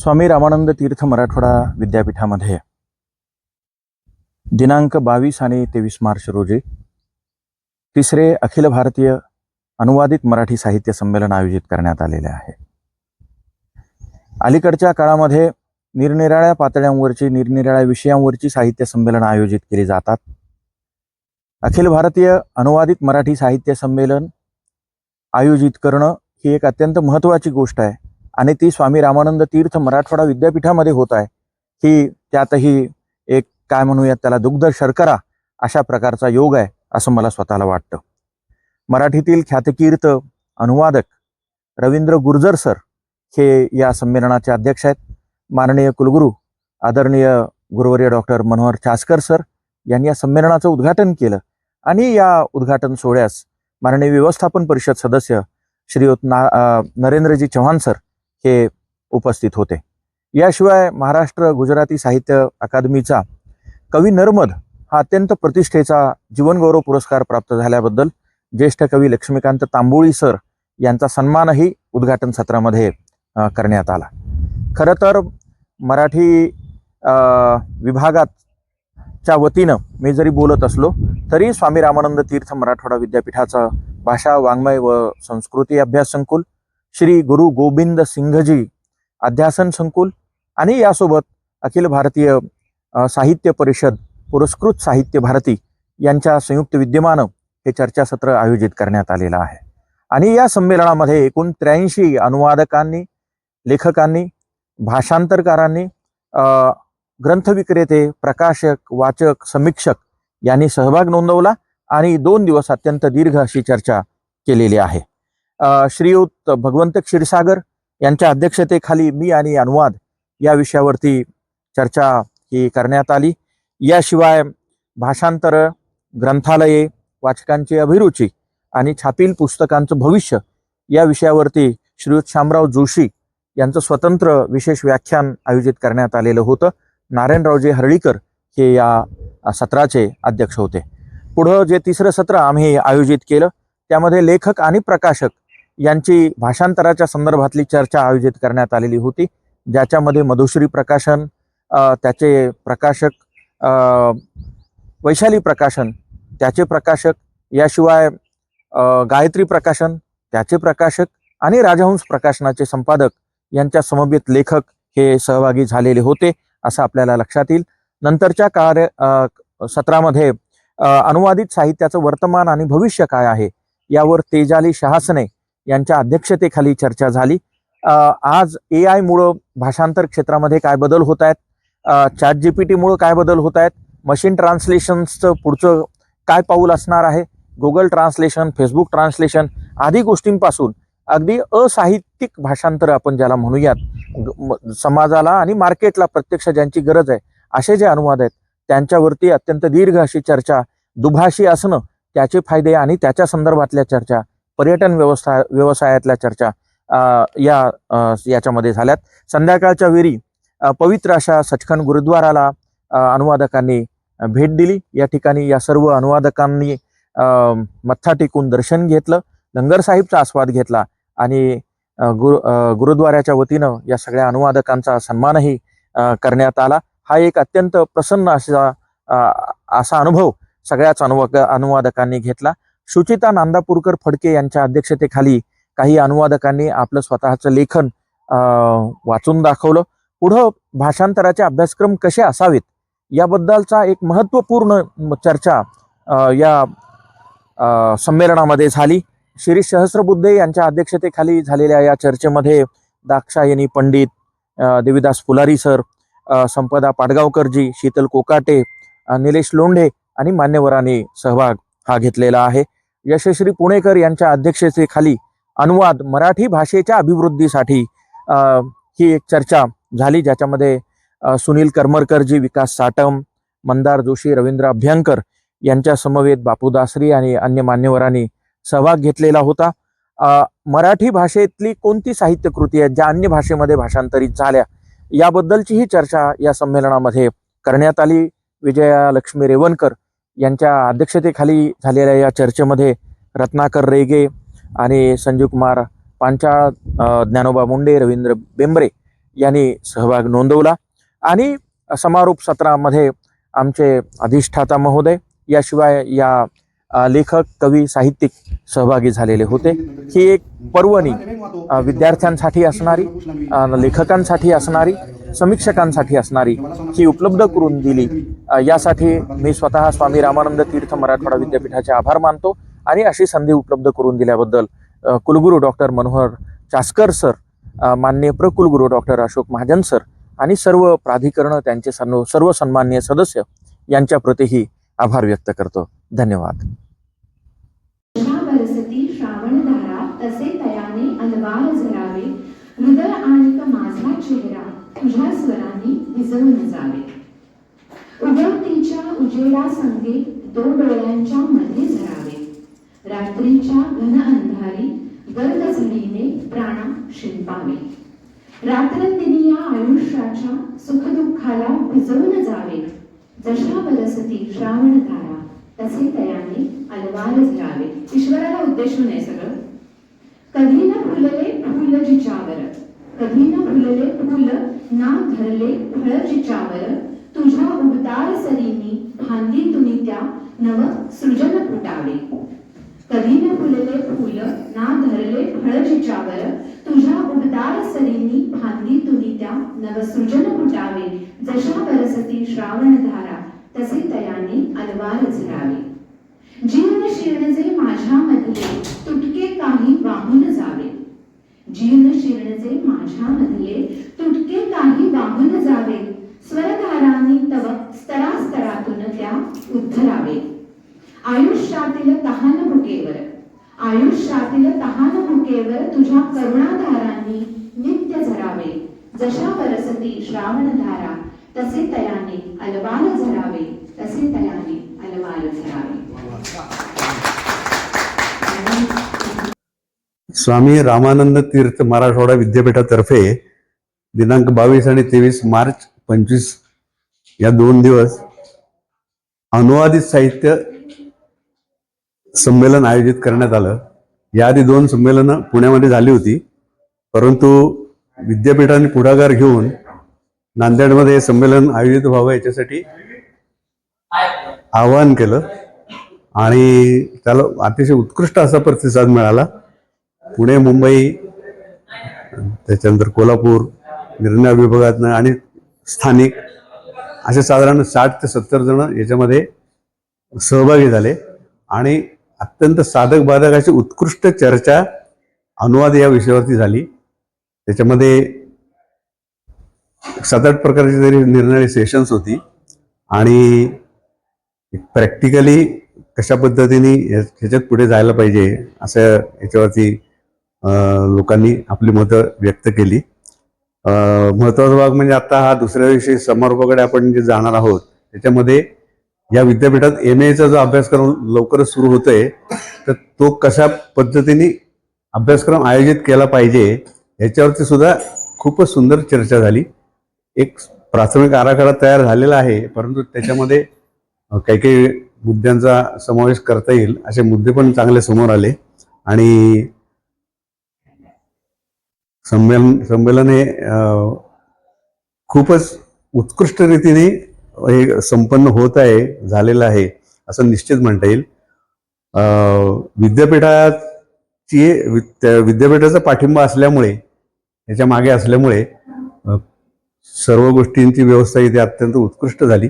स्वामी रामानंद तीर्थ मराठवाडा विद्यापीठामध्ये दिनांक बावीस आणि तेवीस मार्च रोजी तिसरे अखिल भारतीय अनुवादित मराठी साहित्य संमेलन आयोजित करण्यात आलेले आहे. अलीकडच्या काळामध्ये निरनिराळ्या पातळ्यांवरची निरनिराळ्या विषयांवरची साहित्य संमेलन आयोजित केली जातात. अखिल भारतीय अनुवादित मराठी साहित्य संमेलन आयोजित करणं ही एक अत्यंत महत्त्वाची गोष्ट आहे. आणि ती स्वामी रामानंद तीर्थ मराठवाडा विद्यापीठामध्ये होत आहे. ही त्यातही एक काय म्हणूयात त्याला दुग्ध शर्करा अशा प्रकारचा योग आहे असं मला स्वतःला वाटतं. मराठीतील ख्यातकीर्त अनुवादक रवींद्र गुर्जर सर हे या संमेलनाचे अध्यक्ष आहेत. माननीय कुलगुरू आदरणीय गुरुवर्य डॉक्टर मनोहर चासकर सर यांनी या संमेलनाचं उद्घाटन केलं. आणि या उद्घाटन सोहळ्यास माननीय व्यवस्थापन परिषद सदस्य श्रीयुत ना नरेंद्रजी चव्हाण सर हे उपस्थित होते. याशिवाय महाराष्ट्र गुजराती साहित्य अकादमीचा कवी नर्मद हा अत्यंत प्रतिष्ठेचा जीवनगौरव पुरस्कार प्राप्त झाल्याबद्दल ज्येष्ठ कवी लक्ष्मीकांत तांबोळी सर यांचा सन्मानही उद्घाटन सत्रामध्ये करण्यात आला. खरं तर मराठी अ, विभागाच्या वतीनं मी जरी बोलत असलो तरी स्वामी रामानंद तीर्थ मराठवाडा विद्यापीठाचा भाषा वाङ्मय व संस्कृती अभ्यास संकुल श्री गुरु गोविंद सिंघजी अध्यासन संकुल आणि यासोबत अखिल भारतीय साहित्य परिषद पुरस्कृत साहित्य भारती यांच्या संयुक्त विद्यमानं हे चर्चासत्र आयोजित करण्यात आलेलं आहे. आणि या संमेलनामध्ये एकूण त्र्याऐंशी अनुवादकांनी लेखकांनी भाषांतरकारांनी ग्रंथविक्रेते प्रकाशक वाचक समीक्षक यांनी सहभाग नोंदवला आणि दोन दिवस अत्यंत दीर्घ अशी चर्चा केलेली आहे. श्रीयुत भगवंत क्षीरसागर यांच्या अध्यक्षतेखाली मी आणि अनुवाद या विषयावरती चर्चा ही करण्यात आली. याशिवाय भाषांतर ग्रंथालये वाचकांची अभिरुची आणि छापील पुस्तकांचं भविष्य या विषयावरती श्रीयुत शामराव जोशी यांचं स्वतंत्र विशेष व्याख्यान आयोजित करण्यात आलेलं होतं. नारायणरावजी हरळीकर हे या सत्राचे अध्यक्ष होते. पुढं जे तिसरं सत्र आम्ही आयोजित केलं त्यामध्ये लेखक आणि प्रकाशक यांची भाषांतराच्या संदर्भातली चर्चा आयोजित करण्यात आलेली होती. ज्याच्यामध्ये मधुश्री प्रकाशन त्याचे प्रकाशक वैशाली प्रकाशन त्याचे प्रकाशक याशिवाय गायत्री प्रकाशन त्याचे प्रकाशक आणि राजहंस प्रकाशनाचे संपादक यांच्या समवेत लेखक हे सहभागी झालेले होते असं आपल्याला लक्षात येईल. नंतरच्या कार्य सत्रामध्ये अनुवादित साहित्याचं वर्तमान आणि भविष्य काय आहे यावर तेजाली शहासने यांच्या अध्यक्षतेखाली चर्चा झाली. आज ए आयमुळं भाषांतर क्षेत्रामध्ये काय बदल होत आहेत? चॅट जी पी टीमुळं काय बदल होत आहेत? मशीन ट्रान्सलेशन्सचं पुढचं काय पाऊल असणार आहे? गुगल ट्रान्सलेशन फेसबुक ट्रान्सलेशन आदी गोष्टींपासून अगदी असाहित्यिक भाषांतर आपण ज्याला म्हणूयात समाजाला आणि मार्केटला प्रत्यक्ष ज्यांची गरज आहे असे जे अनुवाद आहेत त्यांच्यावरती अत्यंत दीर्घ अशी चर्चा दुभाषी असणं त्याचे फायदे आणि त्याच्या संदर्भातल्या चर्चा पर्यटन व्यवस्था व्यवसायातल्या चर्चा या याच्यामध्ये झाल्यात. संध्याकाळच्या वेळी पवित्र अशा सचखंड गुरुद्वाराला अनुवादकांनी भेट दिली. या ठिकाणी या सर्व अनुवादकांनी मत्था टेकून दर्शन घेतलं लंगर साहिबचा आस्वाद घेतला आणि गुरु गुरुद्वाऱ्याच्या वतीनं या सगळ्या अनुवादकांचा सन्मानही करण्यात आला. हा एक अत्यंत प्रसन्न असा असा अनुभव सगळ्याच अनुवाक अनुवादकांनी घेतला. सुचिता नांदापूरकर फडके यांच्या अध्यक्षतेखाली काही अनुवादकांनी आपलं स्वतःचं लेखन वाचून दाखवलं. पुढं भाषांतराचे अभ्यासक्रम कसे असावेत? याबद्दलचा एक महत्त्वपूर्ण चर्चा या संमेलनामध्ये झाली. श्री सहस्रबुद्धे यांच्या अध्यक्षतेखाली झालेल्या या चर्चेमध्ये दाक्षायणी पंडित देवीदास फुलारी सर संपदा पाडगावकरजी शीतल कोकाटे निलेश लोंढे आणि मान्यवरांनी सहभाग हा घेतलेला आहे. यशश्री पुणेकर यांच्या अध्यक्षतेखाली अनुवाद मराठी भाषेच्या अभिवृद्धीसाठी ही एक चर्चा झाली ज्याच्यामध्ये सुनील करमरकरजी विकास साटम मंदार जोशी रवींद्र अभ्यंकर यांच्या समवेत बापू दासरी आणि अन्य मान्यवरांनी सहभाग घेतलेला होता. मराठी भाषेतली कोणती साहित्यकृती आहेत ज्या अन्य भाषेमध्ये भाषांतरित झाल्या याबद्दलची ही चर्चा या संमेलनामध्ये करण्यात आली. विजया लक्ष्मी रेवणकर यांच्या अध्यक्षतेखाली झालेल्या या चर्चेमध्ये रत्नाकर रेगे आणि संजीव कुमार पांचाळ ज्ञानोबा मुंडे रवींद्र बेंबरे यांनी सहभाग नोंदवला. आणि समारोप सत्रामध्ये आमचे अधिष्ठाता महोदय याशिवाय या लेखक कवी साहित्यिक सहभागी झालेले होते. ही एक पर्वणी विद्यार्थ्यांसाठी असणारी लेखकांसाठी असणारी समीक्षकांसाठी असणारी ही उपलब्ध करून दिली. यासाठी मी स्वतः स्वामी रामानंद तीर्थ मराठवाडा विद्यापीठाचे आभार मानतो आणि अशी संधी उपलब्ध करून दिल्याबद्दल कुलगुरू डॉक्टर मनोहर चास्कर सर मान्य प्रकुलगुरू डॉक्टर अशोक महाजन सर आणि सर्व प्राधिकरण त्यांचे सर्व सर्व सन्माननीय सदस्य यांच्या प्रतीही आभार व्यक्त करतो. धन्यवाद. श्रावण धारा तसे तयाने अलवार झरावे हृदय आणि माझा चेहरा तुझ्या स्वरांनी विजवून जावे उगवतीच्या उजेडा संगीत दो डोळ्यांच्या मध्ये झरावे रात्रीच्या घन अंधारी गर्द झडीने प्राणा शिंपावे रात्रंदिनी या आयुष्याच्या सुखदुःखाला भिजवून जावे जशा बरसती श्रावणधारा तसे तयाने अलवार झरावे ईश्वराला उद्देशून आहे सगळं कधी न फुलले फुल जिच्यावर कधी न फुलले फुल ना धरले फळजिच्यावर. तुझ्या उबदार सरीनी फांदी तुम्ही त्या नव सृजन फुटावे. कधी न फुलले फुल ना धरले फळजिच्यावर. तुझ्या उबदार सरीनी फांदी तुम्ही त्या नव सृजन फुटावे. जशा बरसती श्रावण धारा तसे तयाने अलवार झरावे. जीर्ण शिरणजे माझ्या मधले तुटके काही वाहून जावे. जीर्ण शीर्णजे माझ्या मधले काही वाहून जावे. स्वरधारांनी तव स्तरास्तरातून त्या उद्धरावे. आयुष्यातील तहान भुकेवर आयुष्यातील तहान भुकेवर तुझ्या करुणाधारांनी नित्य झरावे. जशा बरसती श्रावणधारा तसे तयाने अलवाल झरावे. तसे तयाने अलवाल झरावे. स्वामी रामानंद तीर्थ मराठवाडा विद्यापीठातर्फे दिनांक बावीस आणि तेवीस मार्च पंचवीस या दोन दिवस अनुवादित साहित्य संमेलन आयोजित करण्यात आलं. याआधी दोन संमेलनं पुण्यामध्ये झाली होती. परंतु विद्यापीठाने पुढाकार घेऊन नांदेडमध्ये हे संमेलन आयोजित व्हावं याच्यासाठी आवाहन केलं. आणि त्याला अतिशय उत्कृष्ट असा प्रतिसाद मिळाला. पुणे मुंबई त्याच्यानंतर कोल्हापूर निर्णय विभागातनं आणि स्थानिक असे साधारण साठ ते सत्तर जण याच्यामध्ये सहभागी झाले. आणि अत्यंत साधक बाधक अशी उत्कृष्ट चर्चा अनुवाद या विषयावरती झाली. त्याच्यामध्ये सात आठ प्रकारची तरी निर्णय सेशन्स होती. आणि प्रॅक्टिकली कशा पद्धतीने या- ह्याच्यात पुढे जायला पाहिजे असं याच्यावरती लोकांनी आपली मतं व्यक्त केली. महत्त्वाचा भाग म्हणजे आता हा दुसऱ्या दिवशी समारोपाकडे आपण जे जाणार आहोत त्याच्यामध्ये या विद्यापीठात एम एचा जो अभ्यासक्रम लवकरच सुरू होतोय तर तो कशा पद्धतीने अभ्यासक्रम आयोजित केला पाहिजे याच्यावरती सुद्धा खूपच सुंदर चर्चा झाली. एक प्राथमिक आराखडा तयार झालेला आहे परंतु त्याच्यामध्ये काही काही मुद्द्यांचा समावेश करता येईल असे मुद्दे पण चांगले समोर आले. आणि संमेलन संमेलन हे खूपच उत्कृष्ट रीतीने हे संपन्न होत आहे झालेलं आहे असं निश्चित म्हणता येईल. विद्यापीठाची विद्यापीठाचा पाठिंबा असल्यामुळे याच्या मागे असल्यामुळे सर्व गोष्टींची व्यवस्था इथे अत्यंत उत्कृष्ट झाली.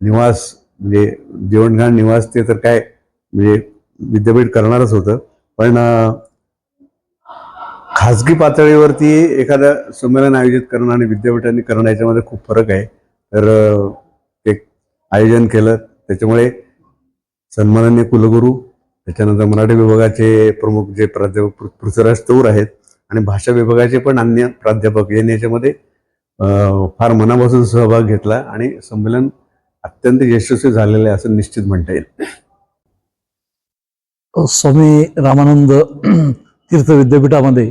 निवास म्हणजे जेवणघाण निवास ते तर काय म्हणजे विद्यापीठ करणारच होतं. पण खाजगी पातळीवरती एखादं संमेलन आयोजित करणं आणि विद्यापीठांनी करणं याच्यामध्ये खूप फरक आहे. तर एक आयोजन केलं. त्याच्यामुळे सन्माननीय कुलगुरू त्याच्यानंतर मराठी विभागाचे प्रमुख जे प्राध्यापक पृ- पृथ्वीराज तौर आहेत आणि भाषा विभागाचे पण अन्य प्राध्यापक यांनी याच्यामध्ये फार मनापासून सहभाग घेतला आणि संमेलन अत्यंत यशस्वी झालेलं आहे असं निश्चित म्हणता येईल. स्वामी रामानंद तीर्थ विद्यापीठामध्ये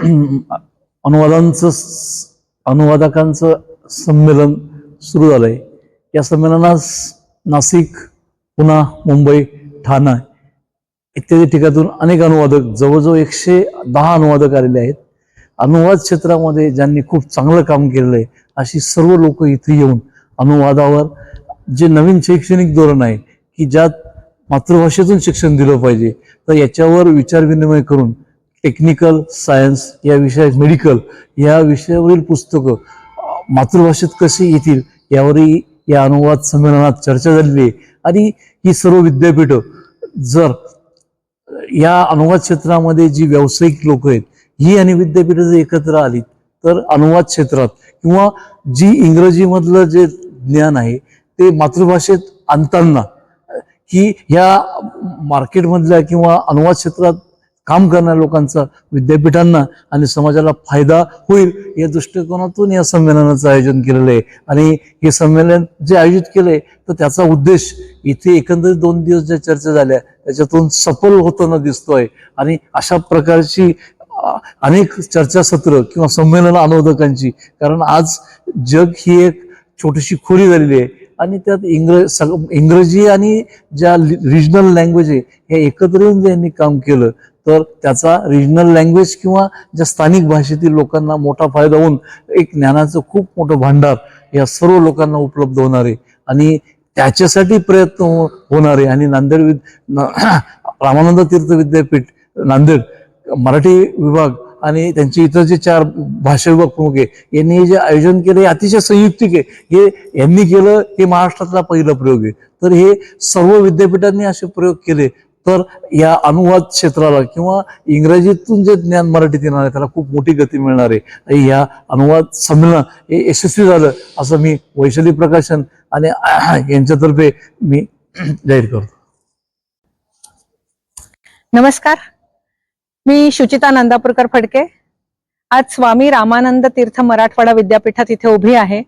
अनुवादांचं स- अनुवादकांचं संमेलन सुरू झालं आहे या संमेलनास नाशिक पुणा मुंबई ठाणा इत्यादी ठिकाणातून अनेक अनुवादक जवळजवळ एकशे दहा अनुवादक आलेले आहेत. अनुवाद क्षेत्रामध्ये ज्यांनी खूप चांगलं काम केलेलं आहे अशी सर्व लोक इथे येऊन अनुवादावर जे नवीन शैक्षणिक धोरण आहे की ज्यात मातृभाषेतून शिक्षण दिलं पाहिजे तर याच्यावर विचारविनिमय करून टेक्निकल सायन्स या विषयात मेडिकल या विषयावरील पुस्तकं मातृभाषेत कशी येतील यावरही या अनुवाद संमेलनात चर्चा झालेली आहे. आणि ही सर्व विद्यापीठं जर या अनुवाद क्षेत्रामध्ये जी व्यावसायिक लोक आहेत ही आणि विद्यापीठं जर एकत्र आली तर अनुवाद क्षेत्रात किंवा जी इंग्रजीमधलं जे ज्ञान आहे ते मातृभाषेत आणताना ही ह्या मार्केटमधल्या किंवा अनुवाद क्षेत्रात काम करणाऱ्या लोकांचा विद्यापीठांना आणि समाजाला फायदा होईल या दृष्टिकोनातून या संमेलनाचं आयोजन केलेलं आहे. आणि हे संमेलन जे आयोजित केलंय तर त्याचा उद्देश इथे एकंदरीत दोन दिवस ज्या चर्चा झाल्या त्याच्यातून सफल होताना दिसतोय. आणि अशा प्रकारची अनेक चर्चासत्र किंवा संमेलन अनुवादकांची कारण आज जग ही एक छोटीशी खोली झालेली आहे. आणि त्यात इंग्रज सग- इंग्रजी आणि ज्या रिजनल लँग्वेज आहे हे एकत्र येऊन ज्यांनी काम केलं तर त्याचा रिजनल लँग्वेज किंवा ज्या स्थानिक भाषेतील लोकांना मोठा फायदा होऊन एक ज्ञानाचं खूप मोठं भांडार या सर्व लोकांना उपलब्ध होणार आहे. आणि त्याच्यासाठी प्रयत्न हो- होणार आहे. आणि नांदेड विद रामानंद तीर्थ विद्यापीठ नांदेड मराठी विभाग आणि त्यांचे इतर जे चार भाषा विभाग प्रमुख आहे यांनी हे जे आयोजन केलं हे अतिशय संयुक्तिक आहे. हे यांनी केलं हे महाराष्ट्रातला पहिला प्रयोग आहे. तर हे सर्व विद्यापीठांनी असे प्रयोग केले. तर या अनुवाद क्षेत्राला किंवा इंग्रजीतून जे ज्ञान मराठीत येणार आहे त्याला खूप मोठी गती मिळणार आहे. या अनुवाद संमेलन हे यशस्वी झालं असं मी वैशाली प्रकाशन आणि यांच्यातर्फे मी जाहीर करतो. नमस्कार. मी शुचिता नंदापूरकर फडके. आज स्वामी रामानंद तीर्थ मराठवाडा विद्यापीठात इथे उभी आहे.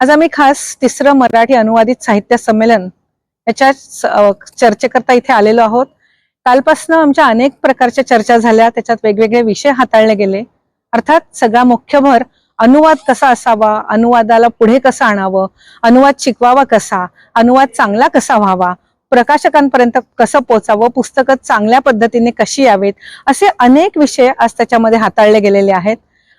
आज आम्ही खास तिसरं मराठी अनुवादित साहित्य संमेलन याच्या चर्चे करता चर्चेकरता इथे आलेलो आहोत. कालपासनं आमच्या अनेक प्रकारच्या चर्चा झाल्या. त्याच्यात वेगवेगळे विषय हाताळले गेले. अर्थात सगळा मुख्य भर अनुवाद कसा असावा? अनुवादाला पुढे कसं आणावं? अनुवाद शिकवावा कसा? अनुवाद चांगला कसा व्हावा? प्रकाशकांपर्यंत कसं पोचावं? पुस्तकं चांगल्या पद्धतीने कशी यावेत? असे अनेक विषय आज त्याच्यामध्ये हाताळले गेलेले आहेत.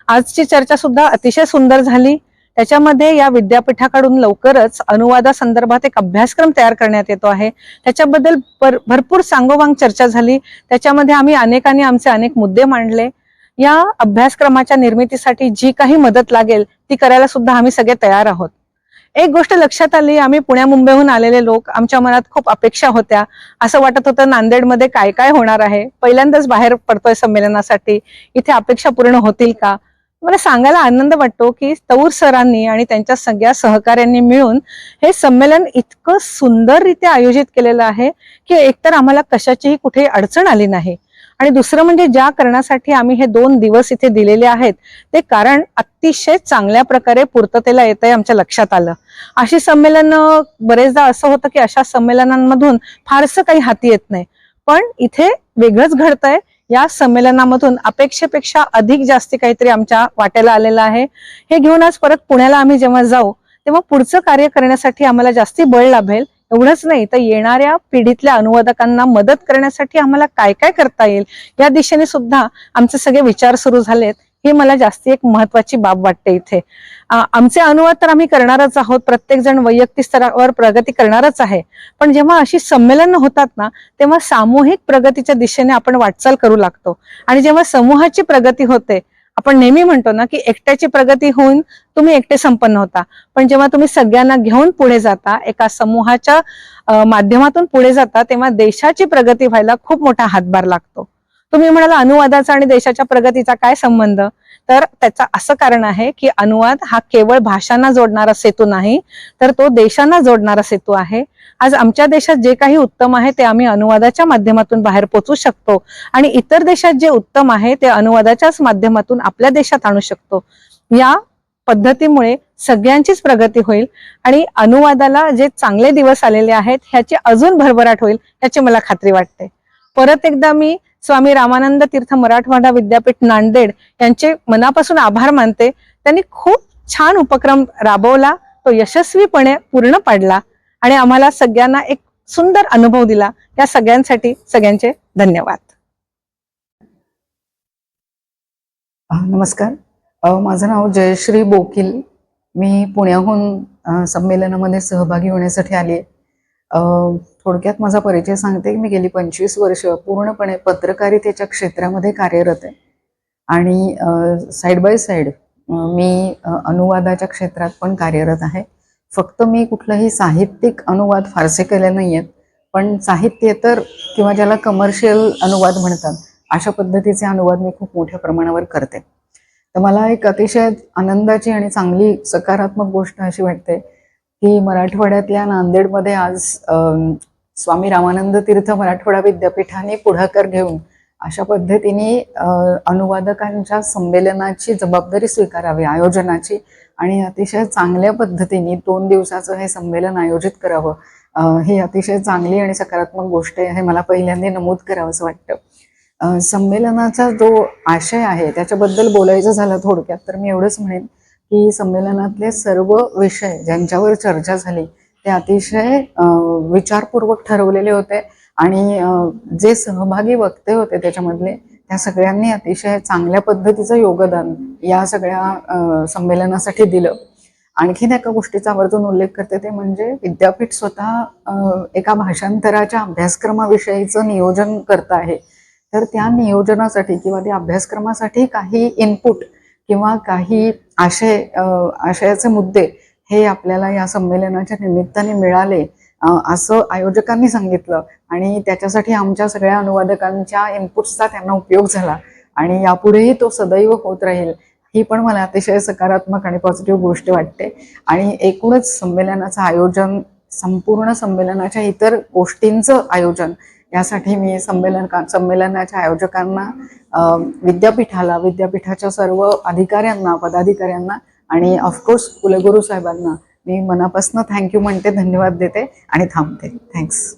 आजची चर्चा सुद्धा अतिशय सुंदर झाली. त्याच्यामध्ये या विद्यापीठाकडून लवकरच अनुवादासंदर्भात एक अभ्यासक्रम तयार करण्यात येतो आहे. त्याच्याबद्दल भर- भरपूर सांगोवांग चर्चा झाली. त्याच्यामध्ये आम्ही अनेकांनी आमचे अनेक मुद्दे मांडले. या अभ्यासक्रमाच्या निर्मितीसाठी जी काही मदत लागेल ती करायला सुद्धा आम्ही सगळे तयार आहोत. एक गोष्ट लक्षात आली आम्ही पुण्या मुंबईहून आलेले लोक आमच्या मनात खूप अपेक्षा होत्या. असं वाटत होतं नांदेडमध्ये काय काय होणार आहे? पहिल्यांदाच बाहेर पडतोय संमेलनासाठी. इथे अपेक्षा पूर्ण होतील का? मला सांगायला आनंद वाटतो की तौर सरांनी आणि त्यांच्या सगळ्या सहकार्यांनी मिळून हे संमेलन इतकं सुंदररित्या आयोजित केलेलं आहे की एकतर आम्हाला कशाचीही कुठे अडचण आली नाही. आणि दुसरं म्हणजे ज्या कारणासाठी आम्ही हे दोन दिवस इथे दिलेले आहेत ते कारण अतिशय चांगल्या प्रकारे पूर्ततेला येत आहे आमच्या लक्षात आलं. अशी संमेलन बरेचदा असं होतं की अशा संमेलनांमधून फारसं काही हाती येत नाही. पण इथे वेगळंच घडतंय या संमेलनामधून अपेक्षेपेक्षा अधिक जास्ती काहीतरी आमच्या वाट्याला आलेलं आहे. हे घेऊन आज परत पुण्याला आम्ही जेव्हा जाऊ तेव्हा पुढचं कार्य करण्यासाठी आम्हाला जास्ती बळ लाभेल. एवढंच नाही तर येणाऱ्या पिढीतल्या अनुवादकांना मदत करण्यासाठी आम्हाला काय काय करता येईल? या दिशेने सुद्धा आमचे सगळे विचार सुरू झालेत. ही मला जास्ती एक महत्वाची बाब वाटते इथे. आमचे अनुवाद तर आम्ही करणारच आहोत. प्रत्येक जण वैयक्तिक स्तरावर प्रगती करणारच आहे. पण जेव्हा अशी संमेलन होतात ना तेव्हा सामूहिक प्रगतीच्या दिशेने आपण वाटचाल करू लागतो. आणि जेव्हा समूहाची प्रगती होते आपण नेहमी म्हणतो ना की एकट्याची प्रगती होऊन तुम्ही एकटे संपन्न होता. पण जेव्हा तुम्ही सगळ्यांना घेऊन पुढे जाता एका समूहाच्या माध्यमातून पुढे जाता तेव्हा देशाची प्रगती व्हायला खूप मोठा हातभार लागतो. तुम्ही म्हणाला अनुवादाचा आणि देशाच्या प्रगतीचा काय संबंध? तर त्याचा असं कारण आहे की अनुवाद हा केवळ भाषांना जोडणारा सेतू नाही तर तो देशांना जोडणारा सेतू आहे. आज आमच्या देशात जे काही उत्तम आहे ते आम्ही अनुवादाच्या माध्यमातून बाहेर पोचू शकतो आणि इतर देशात जे उत्तम आहे ते अनुवादाच्याच माध्यमातून आपल्या देशात आणू शकतो. या पद्धतीमुळे सगळ्यांचीच प्रगती होईल आणि अनुवादाला जे चांगले दिवस आलेले आहेत ह्याची अजून भरभराट होईल याची मला खात्री वाटते. परत एकदा मी स्वामी रामानंद तीर्थ मराठवाडा विद्यापीठ नांदेड यांचे मनापासून आभार मानते. त्यांनी खूप छान उपक्रम राबवला तो यशस्वीपणे पूर्ण पाडला आणि आम्हाला सगळ्यांना एक सुंदर अनुभव दिला. या सगळ्यांसाठी सगळ्यांचे धन्यवाद. नमस्कार. माझं नाव जयश्री बोकील. मी पुण्याहून संमेलनामध्ये सहभागी होण्यासाठी आली आहे. थोडक्यात माझा परिचय सांगते. की मी गेली पंचवीस वर्ष पूर्णपणे पत्रकारितेच्या क्षेत्रामध्ये कार्यरत आहे. आणि साईड बाय साईड मी अनुवादाच्या क्षेत्रात पण कार्यरत आहे. फक्त मी कुठलंही साहित्यिक अनुवाद फारसे केले नाही आहेत पण साहित्येतर किंवा ज्याला कमर्शियल अनुवाद म्हणतात अशा पद्धतीचे अनुवाद मी खूप मोठ्या प्रमाणावर करते. तर मला एक अतिशय आनंदाची आणि चांगली सकारात्मक गोष्ट अशी वाटते की मराठवाड्यातल्या नांदेडमध्ये आज स्वामी रामानंद तीर्थ मराठवाडा विद्यापीठाने पुढाकार घेऊन अशा पद्धतीने अनुवादकांच्या संमेलनाची जबाबदारी स्वीकारावी आयोजनाची आणि अतिशय चांगल्या पद्धतीने दोन दिवसाचं हे संमेलन आयोजित करावं. ही अतिशय चांगली आणि सकारात्मक गोष्ट आहे हे मला पहिल्यांदा नमूद करावं असं वाटतं. संमेलनाचा जो आशय आहे त्याच्याबद्दल बोलायचं झालं थोडक्यात तर मी एवढंच म्हणेन की संमेलनातले सर्व विषय ज्यांच्यावर चर्चा झाली ते अतिशय विचारपूर्वक ठरवलेले होते. आणि जे सहभागी वक्ते होते त्याच्यामधले त्या सगळ्यांनी अतिशय चांगल्या पद्धतीचं योगदान या सगळ्या संमेलनासाठी दिलं. आणखीन एका गोष्टीचा आवर्जून उल्लेख करते ते म्हणजे विद्यापीठ स्वतः एका भाषांतराच्या अभ्यासक्रमाविषयीचं नियोजन करत आहे. तर त्या नियोजनासाठी किंवा त्या अभ्यासक्रमासाठी काही इनपुट किंवा काही आशय आशयाचे मुद्दे हे आपल्याला या संमेलनाच्या निमित्ताने मिळाले. असं आयोजकांनी सांगितलं आणि त्याच्यासाठी आमच्या सगळ्या अनुवादकांच्या इनपुट्सचा त्यांना उपयोग झाला आणि यापुढेही तो सदैव होत राहील ही पण मला अतिशय सकारात्मक आणि पॉझिटिव्ह गोष्ट वाटते. आणि एकूणच संमेलनाचं आयोजन संपूर्ण संमेलनाच्या इतर गोष्टींचं आयोजन यासाठी मी संमेलन संमेलनाच्या आयोजकांना विद्यापीठाला विद्यापीठाच्या सर्व अधिकाऱ्यांना पदाधिकाऱ्यांना आणि ऑफकोर्स कुलगुरू साहेबांना मी मनापासून थँक्यू म्हणते धन्यवाद देते आणि थांबते. थँक्स